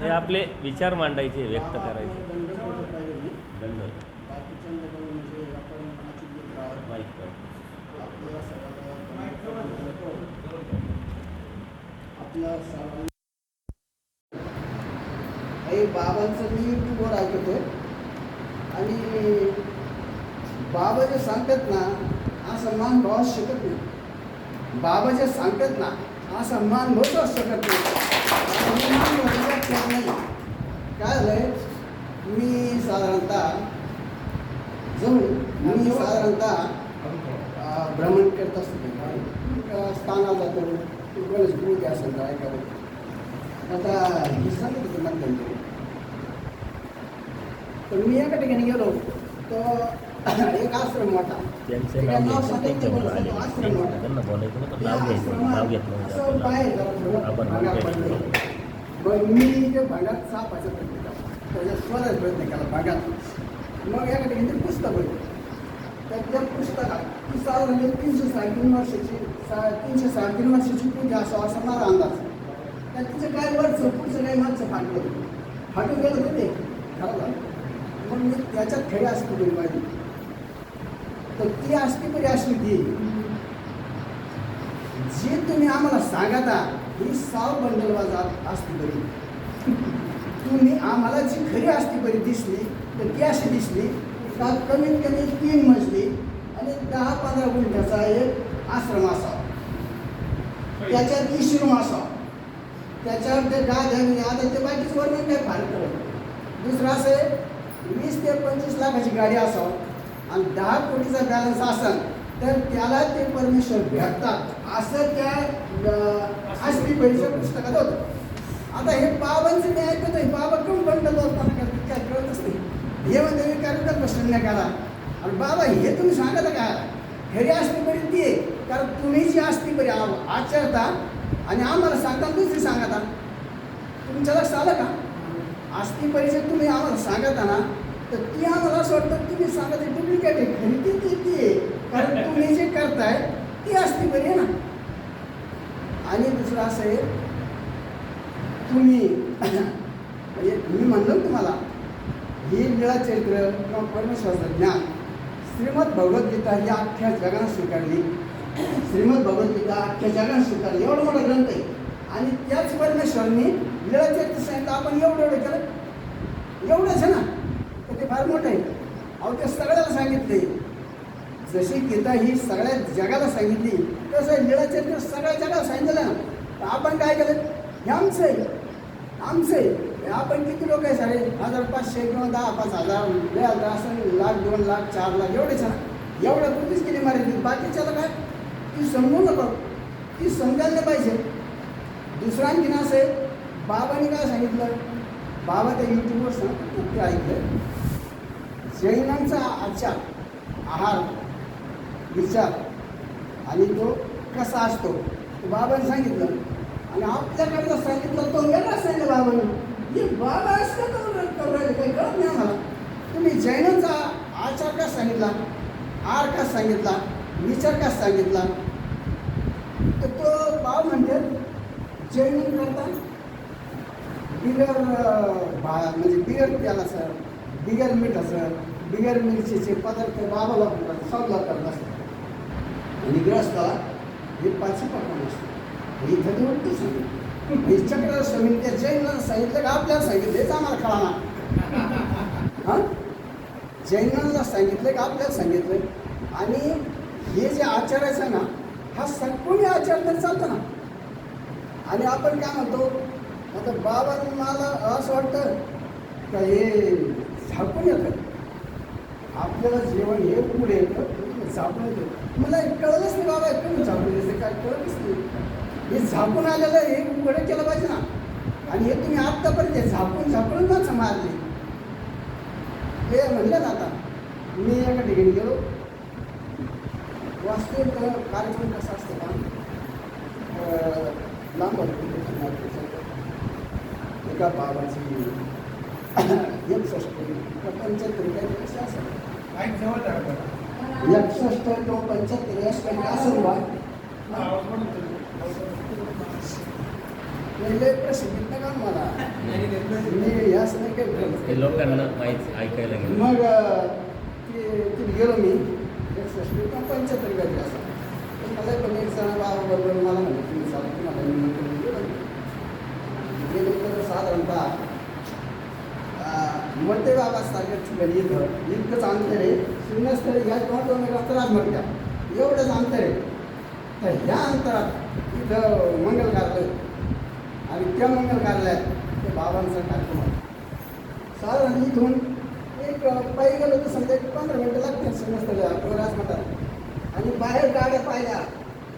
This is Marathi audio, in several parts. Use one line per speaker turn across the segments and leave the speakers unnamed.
हे आपले विचार मांडायचे व्यक्त करायचे.
बाबांचं मी युट्यूबवर ऐकतोय. आणि बाबा जे सांगतात ना असं सन्मान भाव शिकत नाही. बाबा जे सांगतात ना हा सन्मान भाऊ शकत नाही नाही. काय झालंय? मी साधारणतः जाऊन मी साधारणतः भ्रमण करत असतो अं, स्थानाला जातो. गणेश गुरु घ्या असेल काय करत आता हे सांगितलं होतं मध्यंतरी तर मी एका ठिकाणी गेलो. तो एक आश्रम मोठा
त्यांचे नाव घ्यायचं त्यांच्यावर
पण
आले त्यांना बोलायचं नव्हतं
त्या
नाव घ्यायचं नाव घेतलं म्हणजे आपल्याला आपण.
मग मी ते भागात प्रयत्न केला त्याच्या स्वराच प्रयत्न केला भागात मग ठिकाणी ते पुस्तक होतं तर त्या पुस्तकात ती साधारण तीनशे साडेतीन वर्षाची सा तीनशे साडेतीन वर्षाची पूजा असं असा मला अंदाज तर तिचं काय वरचं पुढचं काही मागचं फाटलं. फाटून गेलं होतं ते. खरं मग त्याच्यात खरी असते माझी तर ती असली बरी असली ती. जे तुम्ही आम्हाला सांगता ही साव बंडल जात असती बरी तुम्ही आम्हाला जी खरी असती बरी दिसली तर ती अशी दिसली का कमीत कमी तीन मजली आणि दहा पंधरा गुंठ्याचा एक आश्रम असावा. त्याच्यात इश्रूम असावा. त्याच्यावर ते गाद आहे आता ते बाकीचं वर्णन काय फार करत दुसरं असं वीस ते पंचवीस लाखाची गाडी असावं. आणि दहा कोटीचा बॅलन्स असेल तर त्याला ते परमेश्वर भेटतात. असं त्या आश्री परिचय पुस्तकात होतं. आता हे बाबांचं मी ऐकत आहे बाबा कोण बंड असताना करतात काय कळतच नाही. हे म्हणते मी करतात प्रश्न नाही करा आणि बाबा हे तुम्ही सांगता का? खरी असती ती आहे कारण तुम्ही जी असती बरी आचरता आणि आम्हाला सांगता दुसरी सांगता. तुमच्या लक्षात आलं का? आस्ती परिचय तुम्ही आम्हाला सांगता ना तर ती आम्हाला असं वाटतं तुम्ही सांगत डुप्लिकेट आहे खरी ती ती ती आहे. कारण तुम्ही जे करताय ती असती बरी आहे ना. आणि दुसरं असं आहे तुम्ही म्हणजे मी म्हणलं तुम्हाला हे लीळा चरित्र किंवा परमेश्वराचं ज्ञान श्रीमद भगवद्गीता ही अख्ख्या जगानं स्वीकारली. श्रीमद भगवद्गीता अख्ख्या जगानं स्वीकारली. एवढा मोठा ग्रंथ आहे. आणि त्याच परमेश्वरांनी लीळा चरित्र सांगितलं आपण एवढं एवढं केलं. एवढंच आहे ना. ते फार मोठं आहे. अहो ते सगळ्याला सांगितले. जशी गीता ही सगळ्या जगाला सांगितली तसं लीळा सगळ्या जगाला सांगितलं ना तर आपण काय केलं? हे आमचं आहे. आमचं आहे. आपण किती लोक आहे सारे? हजार पाचशे किंवा दहा पाच हजार लय हजार असं लाख दोन लाख चार लाख एवढेच ना एवढ्या कुठेच केली मारायची बाकीच्याला काय? ती समजू नको. ती समजायला पाहिजे. दुसरा आणखीन असं आहे बाबांनी काय सांगितलं? बाबा त्या युट्यूबवर सांगतात ते ऐकलं जैनांचा आचार आहार विचार आणि तो कसा असतो? तो बाबांनी सांगितलं. आणि आपल्याकडलं सांगितलं तो वेगळा सांगितलं बाबांनी. हे बाबा असं करून काही कळत नाही आम्हाला. तुम्ही जैनांचा आचार का सांगितला? आर का सांगितला? विचार का सांगितला? तर तो बाब म्हणजे जैन करता बिगर अं, भा म्हणजे बिगर तेलाचं बिगर मिठाचं बिगर मिरचीचे पदार्थ बाबाला करतात सगळं करत असतात आणि ग्रस्ताला हे पाचशे पकडून असतात हे इथं उलटी सांगितलं हे चक्र स्वामी त्या जैनाला सांगितलं का? आपल्याला सांगितलं. हेच आम्हाला कळाना हां? जैनांना सांगितलं का? आपल्याला सांगितलं. आणि हे जे आचारायचं ना हा संपूर्ण आचार तर चालतं ना. आणि आपण काय म्हणतो? आता बाबा मला असं वाटतं का हे झाकून येतं. आपल्याला जेवण हे पुढे येतं झाकून येतं. मला कळलंच नाही बाबा तुम्ही झाकून येते काय कळतच नाही. हे झाकून आलेलं हे उघडं केलं पाहिजे ना. आणि हे तुम्ही आत्तापर्यंत झाकून झाकूनच मारले. हे म्हणलं ना आता मी एका ठिकाणी गेलो. वास्तविक कार्यक्रम कसा असतो का लांब एका बाबाची एकसष्ट पंच्याहत्तर एकसष्ट किंवा पंच्याहत्तर याच काही असेल बा. पहिले प्रसिद्धीत नका मला? मी याच नाही काही
लोकांना माहीत ऐकायला
मग अं, ते तिथे गेलो मी. एकसष्ट किंवा पंच्याहत्तर असं मला पण एक जण बाबाबरोबर मला म्हणलं तुम्ही चालू तुम्हाला मी साधारणतः अं, मोठे बाबा सारख्या ठिकाणी येतं इतकंच अंतर आहे शून्यस्थळी ह्या दोन दोन त्रास म्हणत्या एवढंच अंतर आहे तर ह्या अंतरात इथं मंगल कार्यालय आणि त्या मंगल कार्यालयात ते बाबांचा कार्यक्रम आहे साधारण इथून एक पायी गेलो तर समजा एक पंधरा मिनटं लागतील प्रवास म्हणतात आणि बाहेर गाड्या पाहिल्या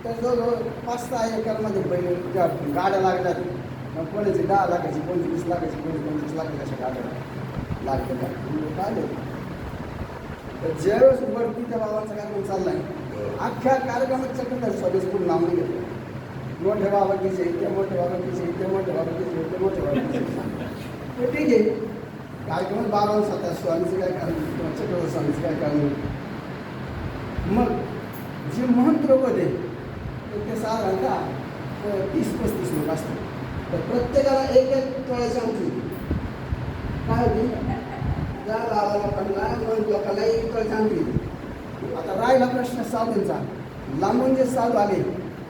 तर जवळजवळ पाच सहा एकरमध्ये बैल गाड्या लागल्या मग कोणाची दहा लाखाची कोणती वीस लाखाची कोणती पंचवीस लाखाची अशा गाड्या लागतात लोक आले तर ज्यावेळेस वरती त्या बाबांचा कार्यक्रम चाललाय अख्ख्या कार्यक्रमात चक्र स्वदेश पूर्ण नाव नाही घेतलं मोठे बाबा किसे ते मोठे बाबा किसे ते मोठे बाबा किसे ते मोठे बाबा किसे ते ठीक आहे कार्यक्रमात बाबा स्वतः स्वामीचं काय कारण किंवा चक्रवर्ती स्वामीचं काय कारण मग जे महंत लोक आहे तर ते साधारणतः अं, तीस पस्तीस लोक असतात तर प्रत्येकाला एक एक तोळ्याची अंगठी काय होती? त्या बाबा म्हणून महंत लोकांना एक तोळ्याची अंगठी आता राहिला प्रश्न साधूंचा. लांबून जे साधू आले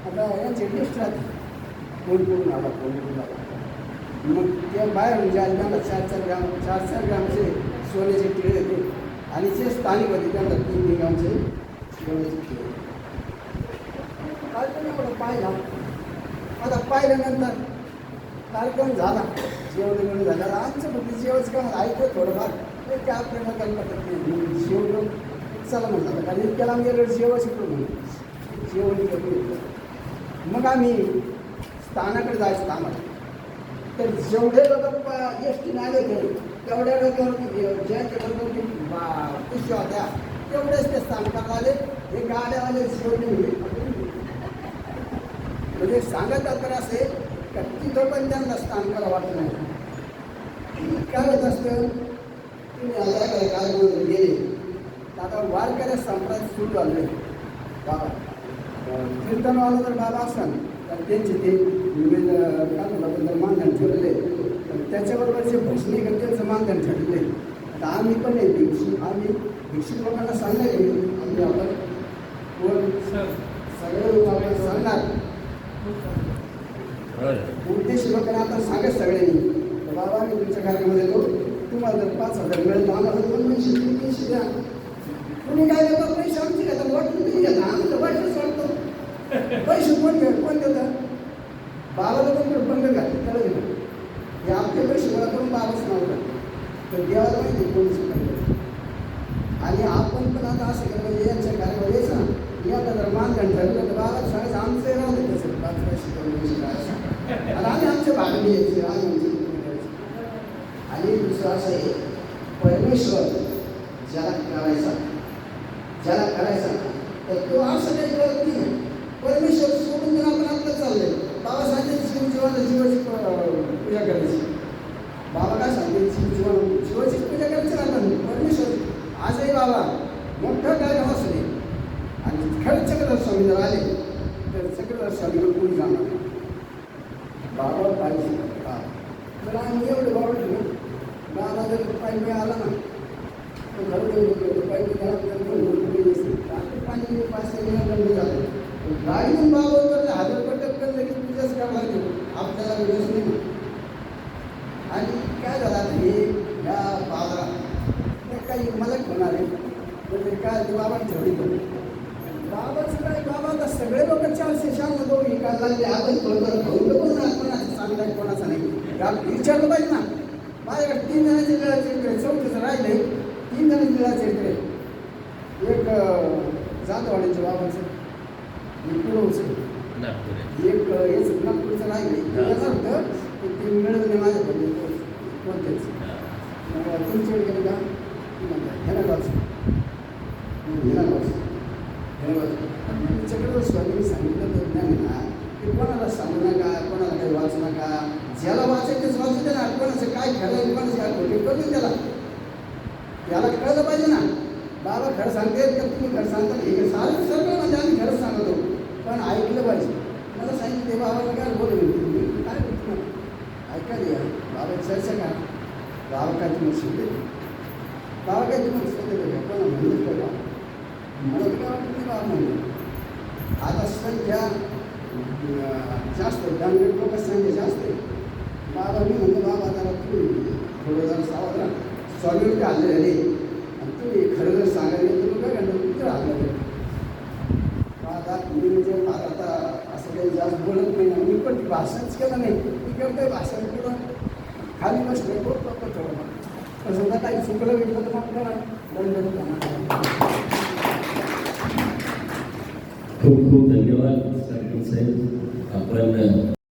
आता यांचे लिस्ट राहते. कोण कोण आला कोण कोण आला. मग ते बाहेर म्हणजे आले त्यांना चार चार ग्राम चार चार ग्रामचे सोन्याचे टिळे होते आणि जे स्थानिक होते त्यांना तीन तीन ग्रामचे सोन्याचे टिळे काय एवढं पाहिला? आता पाहिल्यानंतर कार्यक्रम झाला. जेवण जेवण झालं. आमचं म्हणजे जेवच काम ऐकलं थोडंफार. ते काय आपल्याला कल्पना नाही. जेवलो चला म्हणलं कारण इतक्या लांब गेलो जेवण शिकलो म्हणून. जेवण मग आम्ही स्थानाकडे जायचं आम्हाला. तर जेवढे लोक एस टीने आले होते तेवढ्या लोकांवर ज्यांच्या बरोबर होत्या. तेवढेच ते स्थानकात आले. हे गाड्यावाले जेवढे म्हणजे सांगत तर असे का तिथं पण त्यांना स्थानकाला वाटत नाही. काय होत असतं? तुम्ही आता काय काय बोलून गेले. आता वारकऱ्या संप्रदाय सुरू झाले बाबा. कीर्तनवाला जर बाबा असाल तर त्यांचे ते विविध मानधन तर त्याच्याबरोबर जे भजनी त्यांचं मानधन ठेवलेले आता आम्ही पण नाही भिक्षू आम्ही भिक्षुक लोकांना सांगणार आहे. आम्ही आपण कोण? सगळे लोक आपण सांगणार.
हो
उद्देश लोकांना आता सांगत सगळ्यांनी. बाबा मी तुमच्या कार्यक्रमात येतो. तुम्हाला जर पाच हजार मिळेल तर आम्हाला दोन पैसे तीन पैसे द्या. तुम्ही काय देतात पैसे आमचे घेता. वाटून तुम्ही घेता. आम्ही तर वाटच वाटतो पैसे कोण घ्या कोण देता? बाबाला पण बंद घातले त्याला घेतो हे आपले पैसे गोळा करून बाबाच नाव घातलं तर देवाला माहिती कोण आणि आपण पण आता असं केलं म्हणजे यांच्या कार्यामध्ये यायचं ना. याला जर मानधन ठरलं तर बाबा सांगायचं आमचं राहू दे त्याचं पाच पैसे दोन पैसे काय आणि आम्ही आमच्या भागाने यायचे आम्ही आमचे कुटुंब करायचे. आणि असं आहे. परमेश्वर ज्याला करायचा ज्याला करायचा तर तो असं काही करत नाही परमेश्वर सोडून देऊन आपण आपलं चाललंय. बाबा सांगते जीव जीवाला जीवाची पूजा करायची. बाबा काय सांगते जीव जीवन जीवाची पूजा करायची आपण? परमेश्वर आजही बाबा मोठं काय असू नाही आणि खरंच चक्रधर स्वामी जर आले तर चक्रधर स्वामीवर कोणी जाणार बाबा पाहिजे. तर आम्ही एवढं बाबा ठेवू बाबा जर पाणी आला ना तर पाणी पाणी पाच झालं गाडीतून बाबा तर हजार रुपये टक्कन लगेच पूजाच करावं लागते आपल्याला वेळच नाही. आणि काय झालं आता हे? या बाजारात तर काही मला होणार आहे तर ते काय बाबा ठेवली बाबाचं काय बाबा आता सगळे लोक चारशे शहाण्णव दोन काय लागले. आपण बरोबर भाऊ पण आपण चांगला कोणाचा आहे नाही विचारलं पाहिजे ना. तीन जणांचे मिळायचे इकडे चौथीचं राहिले तीन जणांचे मिळायचे इकडे एक अं, बाबाचं एक पुरवचं
आहे.
एक अं, नागपूरचं राहिले होतं ते मिळत नाही माझ्याकडे कोणतेच
तीन
चिड गेले का ह्याला गावचं ह्याला चक्रवर्ती स्वामींनी सांगितलं तर ना की कोणाला सांगू नका कोणाला काही वाचू नका ज्याला वाचायचं तेच वाचू दे ना कोणाचं काय खरं आहे काय खोटे करू त्याला. याला कळलं पाहिजे ना. बाबा खरं सांगते तर तुम्ही खरं सांगता हे सारं सगळं म्हणजे आम्ही खरंच सांगतो. पण ऐकलं पाहिजे. मला सांगितलं ते बाबाला काय बोलू काय बोलतो चर्चा का बाबा काय तुम्ही शिकले? बाबा काय तुम्ही शिकले का? पण म्हणून काय बाबा. म्हणत काय वाटत बाबा म्हणलं आता सध्या जास्त डांगरेट लोक संख्या जास्त आहे. बाबांनी मी म्हणतो बाबा जरा तुम्ही थोडं जरा सावध राहा स्वामीवरती आले झाले आणि तुम्ही खरं जर सांगायला तुम्ही तर मग काय करणार तुम्ही तर हल्ला आता तुम्ही म्हणजे मला आता असं काही जास्त बोलत नाही ना मी पण ती भाषणच केलं नाही मी केवढं काही भाषण केलं खाली बसले बोलतो थोडं पण समजा काही चुकलं गेलं तर मग करा दंड
खूप खूप धन्यवाद साहेब. आपण